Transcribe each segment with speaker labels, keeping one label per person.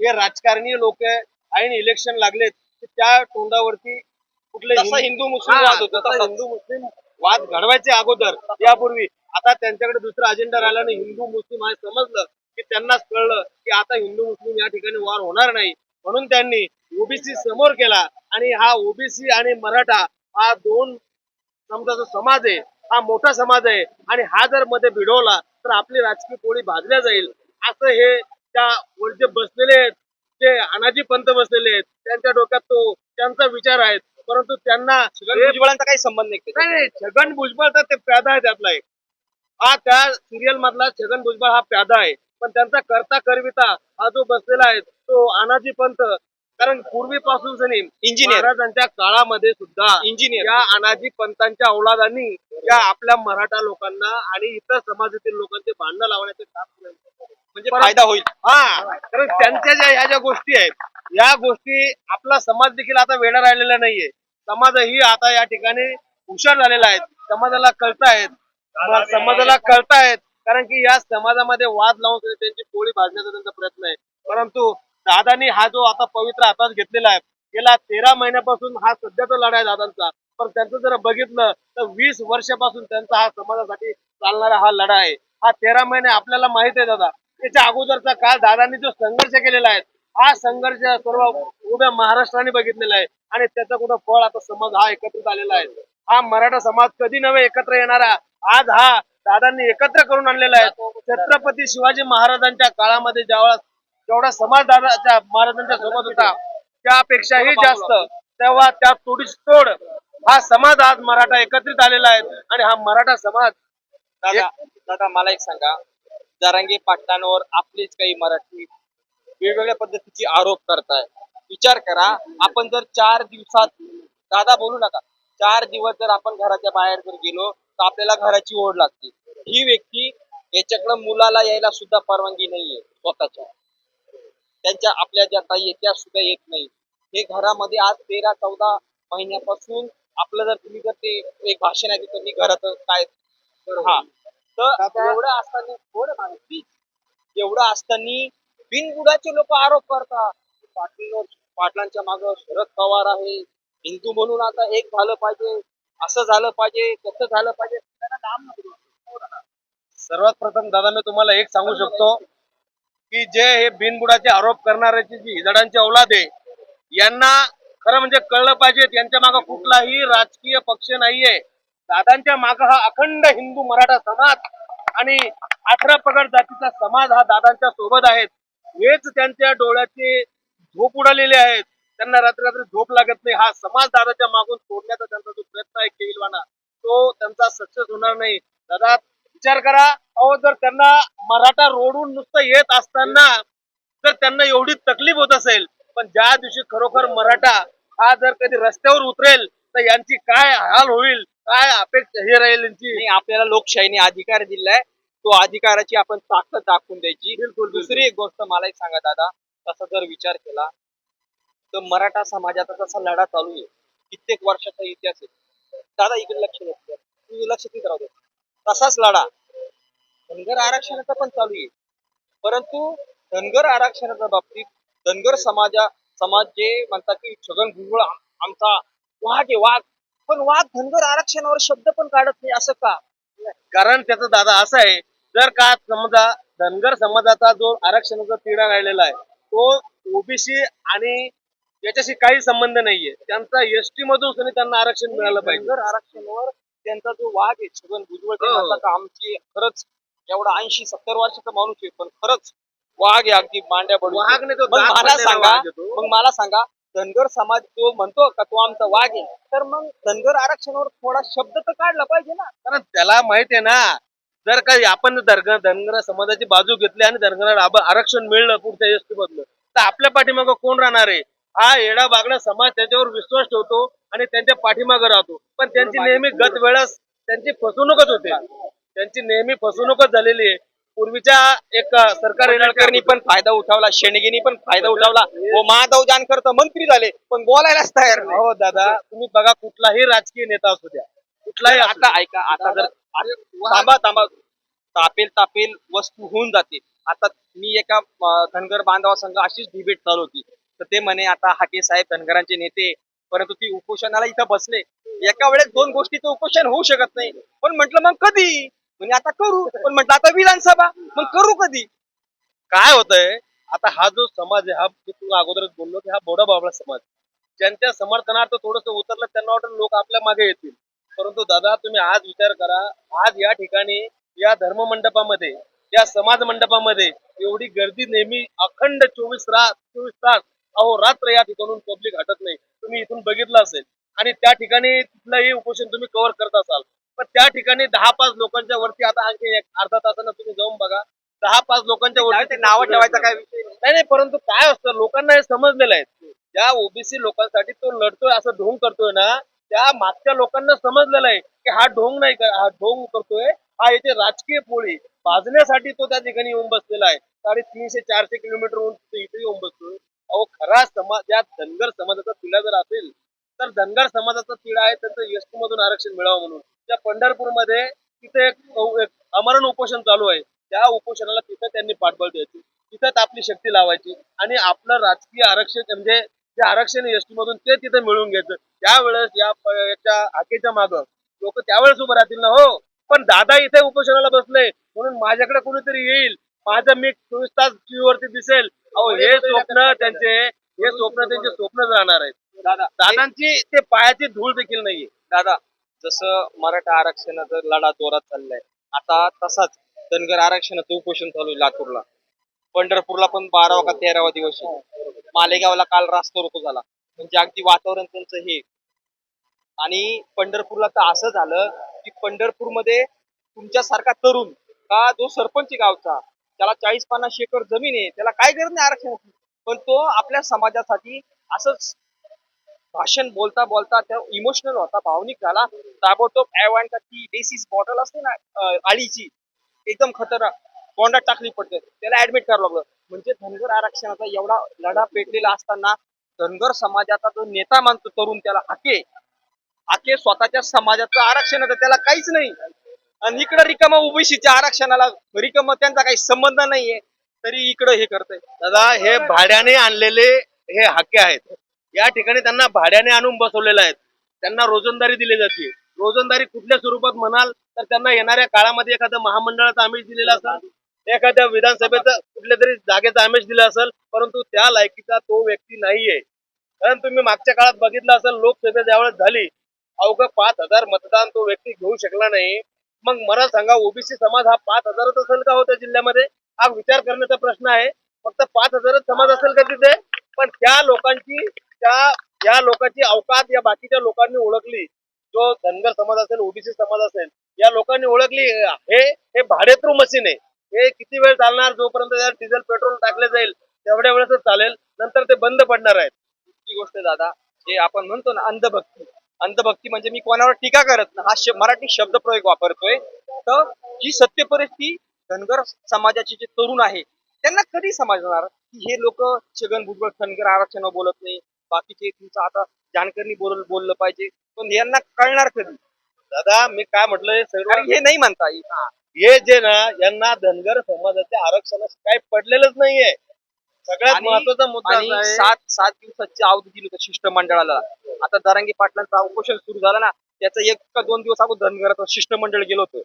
Speaker 1: हे राजकारणी लोक ऐन इलेक्शन लागलेत की त्या तोंडावरती कुठले
Speaker 2: हिंदू मुस्लिम वाद होता.
Speaker 1: हिंदू मुस्लिम वाद घडवायचे अगोदर यापूर्वी. आता त्यांच्याकडे दुसरा अजेंडा राहिल्याने हिंदू मुस्लिम आहे समजलं की त्यांनाच कळलं की आता हिंदू मुस्लिम या ठिकाणी वार होणार नाही. म्हणून त्यांनी ओबीसी समोर केला आणि हा ओबीसी आणि मराठा हा दोन समजा जो समाज आहे हा मोठा समाज आहे आणि हा जर मध्ये भिडवला तर आपली राजकीय पोळी भाजल्या जाईल. असं हे त्या वर जे बसलेले आहेत जे अनाजी पंत बसलेले आहेत त्यांच्या डोक्यात तो त्यांचा विचार आहे. परंतु त्यांना
Speaker 2: छगन भुजबळांचा काही संबंध नाही.
Speaker 1: नाही नाही. छगन भुजबळ तर ते प्यादा आहे त्यातला एक. हा त्या सिरियल मधला छगन भुजबळ हा प्यादा आहे. पण त्यांचा करता करविता हा जो बसलेला आहे तो अनाजी पंत कारण पूर्वीपासून सनी
Speaker 2: Engineer.
Speaker 1: महाराजांच्या काळामध्ये सुद्धा
Speaker 2: Engineer.
Speaker 1: या अनाजी पंतांच्या औलादांनी या आपल्या मराठा लोकांना आणि इतर समाजातील लोकांचे भांडणं लावण्याचे काम केले.
Speaker 2: म्हणजे फायदा होईल.
Speaker 1: हा कारण त्यांच्या ज्या ह्या ज्या गोष्टी आहेत या गोष्टी आपला समाज देखील आता वेडा राहिलेला नाहीये. समाजही आता या ठिकाणी हुशार झालेला आहे. समाजाला कळतायत. समाजाला कळतायत. कारण की या समाजामध्ये वाद लावून त्यांची पोळी भाजण्याचा त्यांचा प्रयत्न आहे. परंतु दादानी हा जो आता पवित्र हातात घेतलेला आहे गेल्या तेरा महिन्यापासून हा सध्याचा लढा आहे दादांचा. पण त्यांचं जर बघितलं तर वीस वर्षापासून त्यांचा हा समाजासाठी चालणारा हा लढा आहे. हा तेरा महिने आपल्याला माहीत आहे दादा. त्याच्या अगोदरचा काळ दादांनी जो संघर्ष केलेला आहे हा संघर्ष सर्व उभ्या महाराष्ट्राने बघितलेला आहे. आणि त्याचं कुठं फळ आता समाज हा एकत्रित आलेला आहे. हा मराठा समाज कधी नव्हे एकत्र येणारा. आज हा दादांनी एकत्र करून आणलेला आहे. छत्रपती शिवाजी महाराजांच्या काळामध्ये ज्यावेळेस जेवढा समाज दादाच्या महाराजांच्या सोबत होता. त्यापेक्षाही जास्त. तेव्हा त्या तोडीस तोड हा समाज आज मराठा एकत्रित आलेला आहे आणि हा मराठा समाज
Speaker 2: दादा दादा मला एक सांगा. जरांगे पाटलांवर आपलेच काही मराठी वेगवेगळ्या पद्धतीचे आरोप करताय. विचार करा. आपण जर चार दिवसात दादा बोलू नका. चार दिवस जर आपण घराच्या बाहेर जर गेलो तर आपल्याला घराची ओढ लागते. ही व्यक्ती याच्याकडं मुलाला यायला सुद्धा परवानगी नाहीये स्वतःच्या. त्यांच्या आपल्या ज्या ताई आहेत त्या सुद्धा येत नाही. हे घरामध्ये आज तेरा चौदा महिन्यापासून आपलं जर तुम्ही जर ते एक भाषण आहे त्यांनी घरात काय? हा. तर एवढं असताना थोडं. एवढं असताना बिनबुडाचे लोक आरोप करतात. पाटील पाटलांच्या माग शरद पवार आहे. हिंदू म्हणून आता एक झालं पाहिजे असं झालं पाहिजे तसं झालं पाहिजे.
Speaker 1: सर्वात प्रथम दादा मी तुम्हाला एक सांगू शकतो. की जे हे बिनबुडाचे आरोप करणाऱ्याची जी हिजडांची औलाद आहे यांना खरं म्हणजे कळलं पाहिजे यांच्या मागे कुठलाही राजकीय पक्ष नाहीये. दादांच्या मागे हा अखंड हिंदू मराठा समाज आणि अठरा पगड जातीचा समाज हा दादांच्या सोबत आहेत. हेच त्यांच्या डोळ्याचे झोप उडालेले आहेत त्यांना रात्री रात्री झोप लागत नाही. हा समाज दादाच्या मागून सोडण्याचा त्यांचा जो प्रयत्न आहे केविलवाना तो त्यांचा सक्सेस होणार नाही. दादा विचार करा. अहो जर त्यांना मराठा रोडून नुसतं येत असताना जर त्यांना एवढी तकलीफ होत असेल पण ज्या दिवशी खरोखर मराठा हा जर कधी रस्त्यावर उतरेल तर यांची काय हाल होईल काय अपेक्षा हे राहील यांची?
Speaker 2: आपल्याला लोकशाहीने अधिकार दिलाय. तो अधिकाराची आपण ताकद दाखवून द्यायची. दुसरी एक गोष्ट मला एक सांगा दादा. तसा जर विचार केला तर मराठा समाजाचा तसा लढा चालू आहे. कित्येक वर्षाचा इतिहास आहे. दादा इकडे लक्ष द्या. तू लक्ष तिथे राहू दे तसाच लढा. धनगर आरक्षणाचा पण चालू आहे. परंतु धनगर आरक्षणाच्या बाबतीत धनगर समाजा समाज जे म्हणतात की छगन भुजबळ आमचा वाघ आहे वाघ. पण वाघ धनगर आरक्षणावर शब्द पण काढत नाही असं का?
Speaker 1: कारण त्याचा दादा असं आहे जर का समजा धनगर समाजाचा जो आरक्षणाचा तिढा राहिलेला आहे तो ओबीसी आणि याच्याशी काही संबंध नाहीये. त्यांचा एसटी मधून सुद्धा त्यांना आरक्षण मिळालं पाहिजे.
Speaker 2: धनगर आरक्षणावर त्यांचा जो वाघ आहे छगन भुजबळ ते
Speaker 1: हो.
Speaker 2: म्हणतात का आमची खरंच एवढा ऐंशी सत्तर वर्षाचा माणूस आहे पण खरंच वाघ आहे अगदी मांड्या पडून
Speaker 1: वाघ नाही तो
Speaker 2: मग
Speaker 1: दात
Speaker 2: मला
Speaker 1: पडलेला
Speaker 2: सांगा
Speaker 1: वाघ आहे तो.
Speaker 2: मग मला सांगा धनगर समाज जो म्हणतो का तो आमचा वाघ आहे तर मग धनगर आरक्षणावर थोडा शब्द तर काढला पाहिजे ना
Speaker 1: कारण त्याला माहीत आहे ना जर काही आपण धनगर धनगर समाजाची बाजू घेतली आणि धनगर आरक्षण मिळलं पुढच्या एसटी मधलं तर आपल्या पाठीमागं कोण राहणार आहे हा येडा बागडा समाज त्याच्यावर विश्वास ठेवतो आणि त्यांच्या पाठीमागं राहतो. पण त्यांची नेहमी गत वेळेस त्यांची फसवणूकच होते. त्यांची नेहमी फसवणूकच झालेली आहे. पूर्वीच्या एक सरकार
Speaker 2: पडळकरनी पण फायदा उठवला शेणगेनी पण फायदा उठवला. व माधव जानकर तर मंत्री झाले पण बोलायलाच तयार नाही.
Speaker 1: हो दादा. तुम्ही बघा कुठलाही राजकीय नेता असू द्या. कुठलाही.
Speaker 2: आता ऐका आता जर थांबा थांबा. तापेल तापेल वस्तू होऊन जाते. आता मी एका धनगर बांधवा संघ अशीच डिबेट चालू होती. तर ते म्हणे आता हाके साहेब धनगरांचे नेते परंतु ती उपोषणाला इथं बसले. एका वेळेस दोन गोष्टीचं उपोषण होऊ शकत नाही. पण म्हटलं मग कधी? म्हणजे आता करू. पण म्हटलं आता विधानसभा. मग करू कधी?
Speaker 1: काय होतंय? आता हा जो समाज आहे हा तू अगोदरच बोललो की हा बोडा बाबळा समाज ज्यांच्या समर्थनार्थ थोडस उतरलं त्यांना वाटत लोक आपल्या मागे येतील. परंतु दादा तुम्ही आज विचार करा आज या ठिकाणी या धर्म मंडपामध्ये या समाज मंडपामध्ये एवढी गर्दी नेहमी अखंड चोवीस रात चोवीस तास अहो रात्र या ठिकाणून पब्लिक हटत नाही. तुम्ही इथून बघितलं असेल. आणि त्या ठिकाणी तिथलंही उपोषण तुम्ही कव्हर करत असाल. पण त्या ठिकाणी दहा पाच लोकांच्या वरती आता आणखी एक अर्धा तासानं तुम्ही जाऊन बघा. दहा पाच लोकांच्या वरती
Speaker 2: नावं ठेवायचा काय विषय नाही.
Speaker 1: नाही परंतु काय असतं लोकांना हे समजलेलं आहे. ज्या ओबीसी लोकांसाठी तो लढतोय असं ढोंग करतोय ना त्या मागच्या लोकांना समजलेलं आहे की हा ढोंग नाही कर- हा ढोंग करतोय. हा याचे राजकीय पोळी भाजण्यासाठी तो त्या ठिकाणी येऊन बसलेला आहे. साडेतीनशे चारशे किलोमीटर इथे येऊन बसतोय. अहो खरा समाज या धनगर समाजाचा तिढा जर असेल तर धनगर समाजाचा तिढा आहे त्यांचं एसटी मधून आरक्षण मिळावं म्हणून. त्या पंढरपूरमध्ये तिथे एक अमरण उपोषण चालू आहे त्या उपोषणाला तिथं त्यांनी पाठबळ द्यायची. तिथं आपली शक्ती लावायची आणि आपलं राजकीय आरक्षण म्हणजे जे आरक्षण एसटी मधून ते तिथे मिळवून घ्यायचं. त्यावेळेस या याच्या आकेच्या मागं लोक त्यावेळेस उभं राहतील ना हो. पण दादा इथे उपोषणाला बसले म्हणून माझ्याकडे कोणीतरी येईल. माझं मी चोवीस तास टीव्ही वरती दिसेल. अहो हे स्वप्न त्यांचे हे स्वप्न त्यांचे स्वप्नच राहणार आहेत.
Speaker 2: दादा
Speaker 1: दादांची ते पायाची धूळ देखील नाहीये.
Speaker 2: दादा जसं मराठा आरक्षणाचा लढा जोरात चाललाय आता तसाच धनगर आरक्षणाचं उपोषण चालू आहे लातूरला. पंढरपूरला पण बारावा का तेरावा दिवस आहे. मालेगावला काल रास्ता रोको झाला. म्हणजे अगदी वातावरण त्यांचं हे. आणि पंढरपूरला तर असं झालं की पंढरपूरमध्ये तुमच्यासारखा तरुण का जो सरपंच आहे गावचा त्याला चाळीस पन्नास एकर जमीन आहे त्याला काय गरज नाही आरक्षणाची पण तो आपल्या समाजासाठी असंच भाषण बोलता बोलता त्या इमोशनल होता भावनिक झाला. ताबडतोब ॲवांटा ती देसीस बॉटल असते ना आळीची एकदम खतरनाक तोंडात टाकली पडते. त्याला ऍडमिट करावं लागलं. म्हणजे धनगर आरक्षणाचा एवढा लढा पेटलेला असताना धनगर समाजाचा जो नेता मानतो तरुण त्याला हाके हाके स्वतःच्या समाजाचं आरक्षण तर त्याला काहीच नाही. आणि इकडं रिकामा ओबीसीच्या आरक्षणाला रिकामा त्यांचा काही संबंध नाहीये. तरी इकडं हे करतय.
Speaker 1: दादा हे भाड्याने आणलेले हे हक्के आहेत. या ठिकाणी त्यांना भाड्याने आणून बसवलेले आहेत. त्यांना रोजंदारी दिली जाते. रोजंदारी कुठल्या स्वरूपात म्हणाल तर त्यांना येणाऱ्या काळामध्ये एखाद्या महामंडळाचा आमिष दिलेला असेल एखाद्या विधानसभेचं कुठल्या तरी जागेचा आमिष दिला असेल परंतु त्या लायकीचा तो व्यक्ती नाहीये. कारण तुम्ही मागच्या काळात बघितलं असेल लोकसभा ज्यावेळेस झाली अवघं पाच हजार मतदान तो व्यक्ती घेऊ शकला नाही. मग मला सांगा ओबीसी समाज हा पाच हजारच असेल का होत्या जिल्ह्यामध्ये? हा विचार करण्याचा प्रश्न आहे. फक्त पाच हजारच समाज असेल का तिथे? पण त्या लोकांची त्या या लोकांची अवकात या बाकीच्या लोकांनी ओळखली. जो धनगर समाज असेल ओबीसी समाज असेल या लोकांनी ओळखली. हे हे भाडेत्रू मशीन आहे. हे किती वेळ चालणार? जोपर्यंत त्यात डिझेल पेट्रोल टाकले जाईल तेवढ्या वेळेसच चालेल. नंतर ते बंद पडणार आहेत.
Speaker 2: गोष्ट दादा जे आपण म्हणतो ना अंधभक्ती. अंधभक्ती म्हणजे मी कोणावर टीका करत ना हा मराठी शब्दप्रयोग वापरतोय. तर ही सत्य परिस्थिती धनगर समाजाचे जे तरुण आहे त्यांना कधी समजणार की हे लोक छगन भुजबळ धनगर आरक्षण बोलत नाही? बाकीचे तुमचं आता जानकरनी बोल बोललं पाहिजे. पण यांना कळणार कधी?
Speaker 1: दादा मी काय म्हटलं हे सर्व
Speaker 2: हे नाही म्हणता येईल
Speaker 1: हे जे ना यांना धनगर समाजाच्या आरक्षणाशी काही पडलेलंच नाहीये. सगळ्यात महत्त्वाचा मुद्दा
Speaker 2: आणि
Speaker 1: असा आहे
Speaker 2: सात सात दिवसाची अवधी दिली होती शिष्टमंडळाला. आता दरांगी पाटलांचा उपोषण सुरू झालं ना त्याचं एक का दोन दिवस अगोदर धनगराचं शिष्टमंडळ गेलो होतो.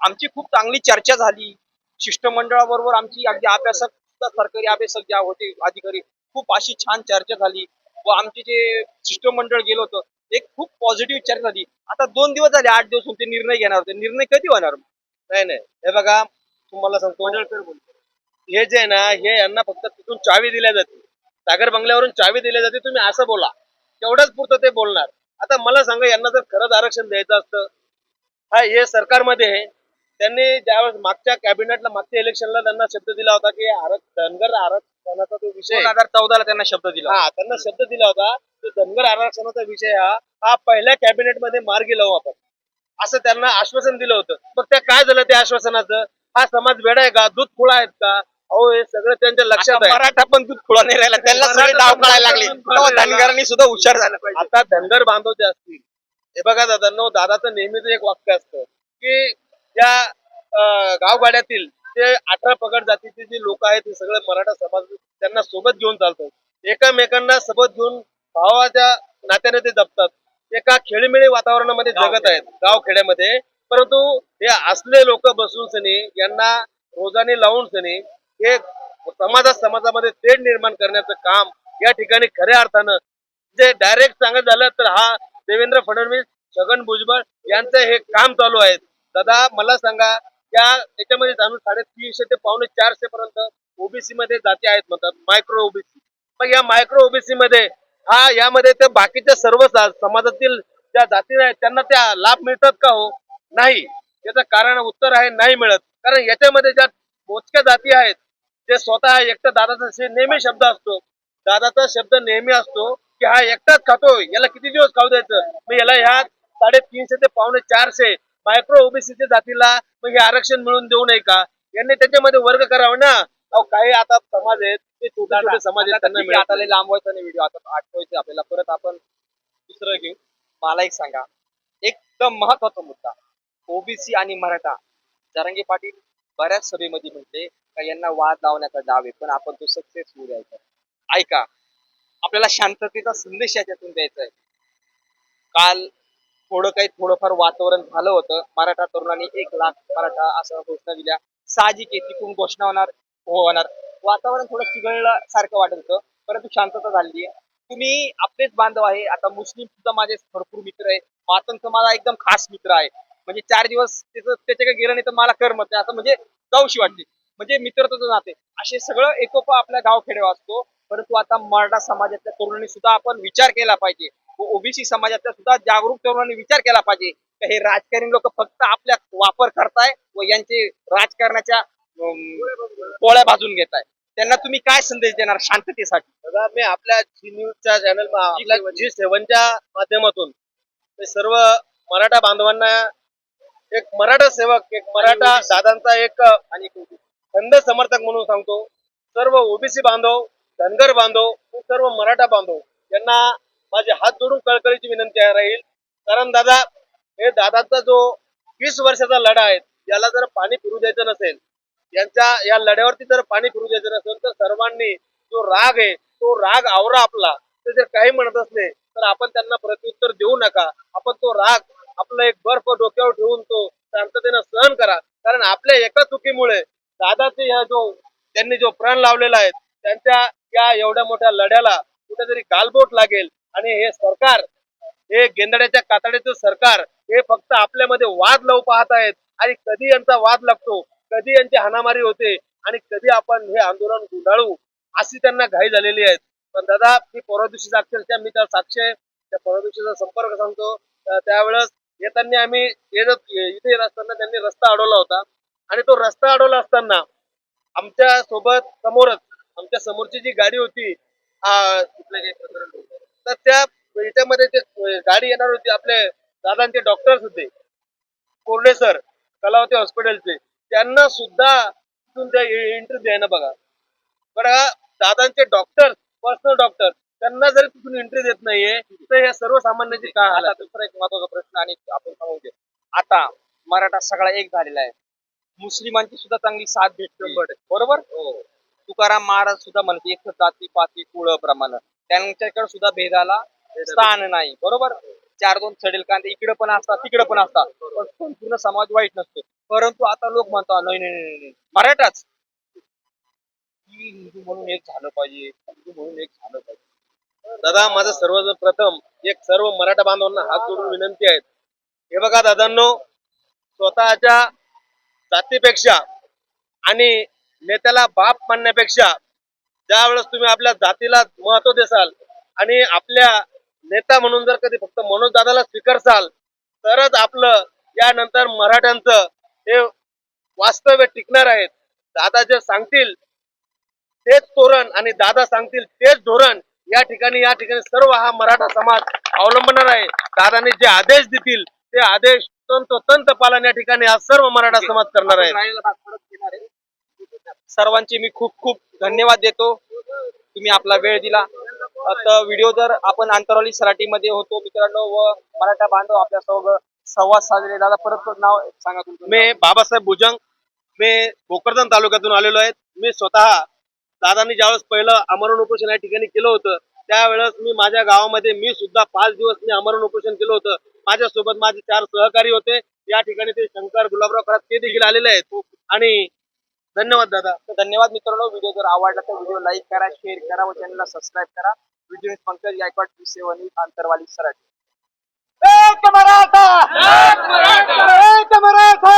Speaker 2: आमची खूप चांगली चर्चा झाली. शिष्टमंडळाबरोबर आमची अगदी अभ्यासक सुद्धा सरकारी अभ्यासक ज्या होते अधिकारी खूप अशी छान चर्चा झाली. व आमचे जे शिष्टमंडळ गेलो होतं एक खूप पॉझिटिव्ह चर्चा झाली. आता दोन दिवस झाले आठ दिवस होऊन ते निर्णय घेणार होते. निर्णय कधी होणार?
Speaker 1: नाही नाही. हे बघा तुम्हाला सांगतो. हे जे आहे ना हे यांना फक्त तिथून चावी दिल्या जाते. सागर बंगल्यावरून चावी दिल्या जाते तुम्ही असं बोला. तेवढंच पुरतं ते बोलणार. आता मला सांगा यांना जर खरंच आरक्षण द्यायचं असतं हा हे सरकारमध्ये. त्यांनी ज्यावेळेस मागच्या कॅबिनेटला मागच्या इलेक्शनला त्यांना शब्द दिला होता की धनगर आरक्षणाचा जो विषय
Speaker 2: दोन हजार चौदाला त्यांना शब्द दिला
Speaker 1: हा त्यांना शब्द दिला होता की धनगर आरक्षणाचा विषय हा हा पहिल्या कॅबिनेटमध्ये मार्गी लावू आपण. असं त्यांना आश्वासन दिलं होतं. मग त्या काय झालं त्या आश्वासनाचं? हा समाज वेडा आहे का? दूध खुळा आहेत का? अहो हे सगळं त्यांच्या लक्षात
Speaker 2: आता
Speaker 1: आहे.
Speaker 2: मराठा पण दूध खुळा नाही राहिला त्यांना सगळे डाव कळायला लागले. धनगरांनी सुद्धा हुशार झालं पाहिजे.
Speaker 1: आता धनगर बांधव जे असतील. हे बघा दादांनो दादाचं नेहमीच एक वाक्य असतं की या अं, गावगाड्यातील ते अठरा पगड जातीचे जे लोक आहेत ते सगळे मराठा समाज त्यांना सोबत घेऊन चालतो एकमेकांना सोबत घेऊन भावाच्या नात्याने ते जपतात. एका खेळीमेळी वातावरणामध्ये जगत आहेत गाव खेड्यामध्ये. परंतु हे असले लोक बसून सनी यांना रोजाने लावून सनी हे समाजा समाजामध्ये तेढ निर्माण करण्याचं काम या ठिकाणी खऱ्या अर्थानं जे डायरेक्ट सांगत झालं तर हा देवेंद्र फडणवीस छगन भुजबळ यांचं हे काम चालू आहे. दादा मला सांगा त्या याच्यामध्ये जाणून साडेतीनशे ते पावणे चारशे पर्यंत ओबीसी मध्ये जाती आहेत म्हणतात मायक्रो ओबीसी मग या मायक्रो ओबीसी मध्ये हा यामध्ये ते बाकीच्या सर्व समाजातील ज्या जाती आहेत त्यांना त्या लाभ मिळतात का हो? नाही. याचं कारण उत्तर आहे नाही मिळत. कारण याच्यामध्ये ज्या मोजक्या जाती आहेत. जे स्वतः एकटा दादाचा नेहमी शब्द असतो. दादाचा शब्द नेहमी असतो की हा एकटाच खातो याला किती दिवस खाऊ द्यायचं? मग याला ह्या साडेतीनशे ते पावणे चारशे मायक्रो ओबीसीच्या जातीला मग हे आरक्षण मिळून देऊ नये का? यांनी त्याच्यामध्ये वर्ग करावा ना. काही आता समाज आहेत ते छोटे छोटे समाज आहेत त्यांना
Speaker 2: आता लय लांब व्हायचा नाही व्हिडिओ आता आठवायचे आपल्याला. परत आपण दुसरं घेऊ. मला एक सांगा. एकदम महत्त्वाचा मुद्दा. ओबीसी आणि मराठा. जरांगे पाटील बऱ्याच सभेमध्ये म्हटले का यांना वाद लावण्याचा डाव आहे पण आपण तो सक्सेस होऊ द्यायचा. ऐका आपल्याला शांततेचा संदेश याच्यातून द्यायचा आहे. काल थोडं काही थोडंफार वातावरण झालं होतं. मराठा तरुणांनी एक लाख मराठा असं घोषणा दिल्या. साहजिक आहे तिकडून घोषणा होणार हो होणार. वातावरण थोडं चिघळलं सारखं वाटत होतं परंतु शांतता झाली आहे. तुम्ही आपलेच बांधव आहे. आता मुस्लिम सुद्धा माझे भरपूर मित्र आहे मातंग माझा एकदम खास मित्र आहे. म्हणजे चार दिवस त्याचं त्याच्याकडे गेलं नाही तर मला करमत नाही असं म्हणजे जाऊशी वाटते. म्हणजे मित्रत्वाचं नाते असे सगळं एकोपा आपल्या गावखेड्यावर असतो. परंतु आता मराठा समाजातल्या तरुणांनी सुद्धा आपण विचार केला पाहिजे. व ओबीसी समाजातल्या सुद्धा जागरूक तरुणांनी विचार केला पाहिजे. का हे राजकारणी लोक फक्त आपल्या वापर करताय व यांचे राजकारणाच्या पोळ्या भाजून घेताय. त्यांना तुम्ही काय संदेश देणार शांततेसाठी?
Speaker 1: दादा मी आपल्या जी न्यूजच्या चॅनल जी सेवनच्या माध्यमातून सर्व मराठा बांधवांना एक मराठा सेवक एक मराठा दादांचा एक
Speaker 2: आणि
Speaker 1: खंड समर्थक म्हणून सांगतो. सर्व ओबीसी बांधव धनगर बांधव सर्व मराठा बांधव यांना माझे हात जोडून कळकळीची विनंती आहे राहील. कारण दादा हे दादाचा जो वीस वर्षाचा लढा आहे याला जर पाणी फिरू द्यायचं नसेल यांच्या या लढ्यावरती जर पाणी फिरू द्यायचं नसेल तर सर्वांनी जो राग आहे तो राग आवरा आपला. ते जर काही म्हणत असले तर आपण त्यांना प्रत्युत्तर देऊ नका. आपण तो राग आपला एक बर्फ डोक्यावर ठेवून तो शांततेनं सहन करा. कारण आपल्या एका चुकीमुळे दादाचे ह्या जो त्यांनी जो प्राण लावलेला आहे त्यांच्या या एवढ्या मोठ्या लढ्याला कुठेतरी गालबोट लागेल. आणि हे सरकार हे गेंदड्याच्या कातड्याचं सरकार हे फक्त आपल्यामध्ये वाद लावू पाहत आहेत. आणि कधी यांचा वाद लागतो कधी यांची हाणामारी होते आणि कधी आपण हे आंदोलन गुंडाळू अशी त्यांना घाई झालेली आहेत पण दादा मी परवा दिवशी अक्षरशः मी त्या साक्ष आहे त्या परवा दिवशीचा संपर्क सांगतो. त्यावेळेस येताना आम्ही येत इथे येत असताना त्यांनी रस्ता अडवला होता. आणि तो रस्ता अडवला असताना आमच्यासोबत समोरच आमच्या समोरची जी गाडी होती काही प्रकरण तर त्या याच्यामध्ये ते गाडी येणार होती आपले दादांचे डॉक्टर्स होते. कोरडे सर कलावती हॉस्पिटलचे त्यांना सुद्धा तिथून त्या एंट्री द्यायला बघा. बघा दादांचे डॉक्टर पर्सनल डॉक्टर त्यांना जरी तिथून एंट्री देत नाहीये तर या सर्वसामान्यांची काय
Speaker 2: आता दुसरा एक महत्त्वाचा प्रश्न आणि आपण सांगू दे. आता मराठा सगळा एक झालेला आहे. मुस्लिमांची सुद्धा चांगली साथ भेटते. बरोबर? तुकाराम महाराज सुद्धा म्हणते एक जाती पाती कुळ प्रमाण त्यांच्याकडे सुद्धा भेदाला स्थान नाही. बरोबर? चार दोन चढेल कांदे इकडे पण असतात तिकडे पण असतात. पण संपूर्ण समाज वाईट नसतो. परंतु आता लोक म्हणतात नाही नाही नाही, मराठाच. हिंदू म्हणून एक झालं पाहिजे हिंदू म्हणून एक झालं पाहिजे.
Speaker 1: दादा माझं सर्वप्रथम एक सर्व मराठा बांधवांना हात जोडून विनंती आहे. हे बघा दादांनो स्वतःच्या जातीपेक्षा आणि नेत्याला बाप मानण्यापेक्षा ज्या वेळेस तुम्ही आपल्या जातीला महत्त्व देसाल आणि आपल्या नेता म्हणून जर कधी फक्त मनोज दादाला स्वीकारसाल तरच आपलं यानंतर मराठ्यांचं हे वास्तव्य टिकणार आहे. दादा जे सांगतील तेच तोरण आणि दादा सांगतील तेच धोरण या ठिकाणी या ठिकाणी सर्व हा मराठा समाज अवलंबणार आहे. दादाने जे आदेश देतील ते आदेश तंत पालन या ठिकाणी हा सर्व मराठा समाज करणार आहे.
Speaker 2: सर्वांचे मी खूप खूप धन्यवाद देतो. तुम्ही आपला वेळ दिला. आता व्हिडिओ जर आपण अंतरावली सराटीमध्ये होतो मित्रांनो व मराठा बांधव आपल्यासोबत संवाद साधले. दादा परत परत नाव सांगा तुमचं?
Speaker 1: मी बाबासाहेब भुजंग. मी भोकरदन तालुक्यातून आलेलो आहे. मी स्वतः दादांनी ज्यावेळेस पहिलं आमरण उपोषण या ठिकाणी केलं होतं त्यावेळेस मी माझ्या गावामध्ये मी सुद्धा पाच दिवस मी आमरण उपोषण केलं होतं. माझ्यासोबत माझे चार सहकारी होते या ठिकाणी ते शंकर गुलाबराव खरात ते देखील आलेले आहेत. आणि धन्यवाद दादा.
Speaker 2: तर धन्यवाद मित्रांनो. व्हिडिओ जर आवडला तर व्हिडिओ लाईक करा शेअर करा व चॅनलला सबस्क्राईब करा. व्हिडिओ पंकज गायकवाड सेवनी आंतरवाली सराठी.
Speaker 1: एक मराठा! एक मराठा!